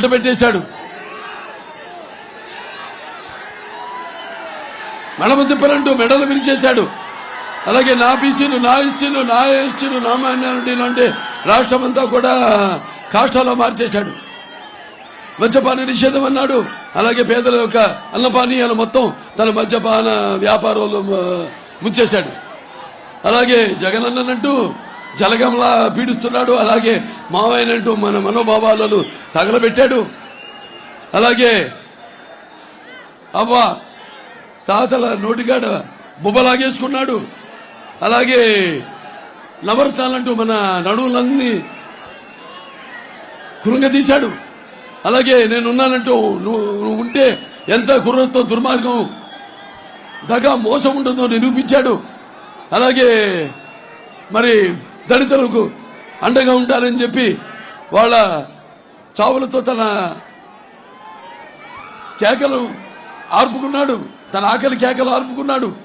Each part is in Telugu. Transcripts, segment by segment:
మంట పెట్టేశాడు మెడమ మెడలు విరిచేశాడు. అలాగే నా బీసీలు నా ఎస్టీలు నా ఎస్టీలు నా మైనారిటీలు అంటే రాష్ట్రం అంతా కూడా కాష్టాలో మార్చేశాడు. మద్యపాన నిషేధం అన్నాడు. అలాగే పేదల యొక్క అన్నపానీయాలు మొత్తం తన మద్యపాన వ్యాపారంలో ముంచేశాడు. అలాగే జగన్ అన్నట్టు జలగంలా పీడిస్తున్నాడు. అలాగే మావయ్యనంటూ మన మనోభావాలను తగలబెట్టాడు. అలాగే అవ్వ తాతల నోటిగాడ బుబ్బలాగేసుకున్నాడు. అలాగే నవరతాలంటూ మన నడువులన్నీ కృంగదీశాడు అలాగే నేనున్నానంటూ నువ్వు నువ్వు ఉంటే ఎంత కుర్రతో దుర్మార్గం దగా మోసం ఉంటుందో నిరూపించాడు. అలాగే మరి దళితులకు అండగా ఉంటారని చెప్పి వాళ్ళ చావులతో తన కేకలు ఆర్పుకున్నాడు. తన ఆకలి కేకలు ఆర్పుకున్నాడు.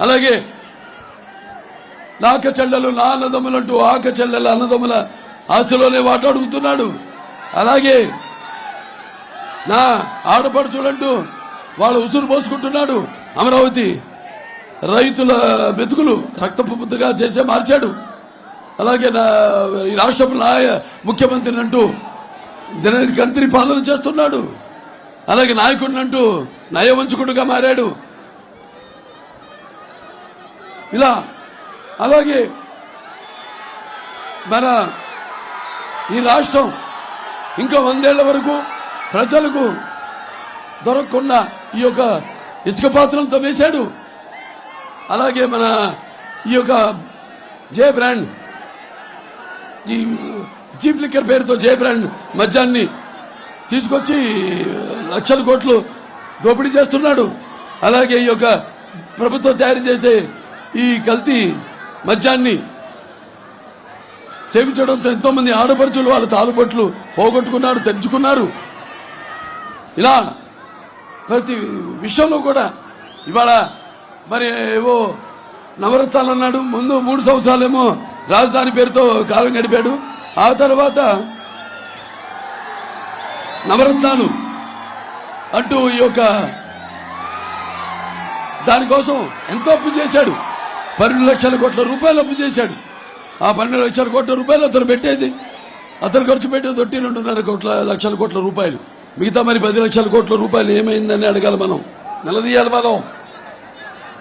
అలాగే నాక చెల్లెలు నా అన్నదమ్ములంటూ ఆక చెల్లెలు అన్నదమ్ముల ఆస్తిలోనే వాటాడుగుతున్నాడు అలాగే నా ఆడపడుచులంటూ వాళ్ళ ఉసురు పోసుకుంటున్నాడు. అమరావతి రైతుల బెతుకులు రక్తపు ముద్దగా చేసే మార్చాడు. అలాగే నా ఈ రాష్ట్రం నాయ ముఖ్యమంత్రిని అంటూ దినకంత్రి పాలన చేస్తున్నాడు. అలాగే నాయకుడిని అంటూ నయవంచకుడుగా మారాడు. ఇలా అలాగే మన ఈ రాష్ట్రం ఇంకా వందేళ్ళ వరకు ప్రజలకు దొరకకుండా ఈ యొక్క ఇసుక పాత్రలతో వేశాడు. అలాగే మన ఈ యొక్క జే బ్రాండ్ ఈ చీప్ లిక్కర్ పేరుతో జే మద్యాన్ని తీసుకొచ్చి లక్షల కోట్లు దోపిడీ చేస్తున్నాడు. అలాగే ఈ యొక్క ప్రభుత్వం తయారు చేసే ఈ కల్తీ మద్యాన్ని సేవించడంతో ఎంతో మంది ఆడపడుచులు వాళ్ళ తాలుబొట్లు పోగొట్టుకున్నారు తెంచుకున్నారు. ఇలా ప్రతి విషయంలో కూడా ఇవాళ మరి ఏవో నవరత్నాలు అన్నాడు ముందు మూడు సంవత్సరాలేమో రాజధాని పేరుతో కాలం గడిపాడు. ఆ తర్వాత నవరత్నాలు అంటూ ఈ యొక్క దానికోసం ఎంతో అప్పు చేశాడు. పన్నెండు లక్షల కోట్ల రూపాయలు అప్పు చేశాడు. ఆ పన్నెండు లక్షల కోట్ల రూపాయలు అతను పెట్టేది. అతను ఖర్చు పెట్టేది ఒకటి రెండున్నర కోట్ల లక్షల కోట్ల రూపాయలు. మిగతా మరి పది లక్షల కోట్ల రూపాయలు ఏమైందని అడగాలి మనం. నిలదీయాలి మనం.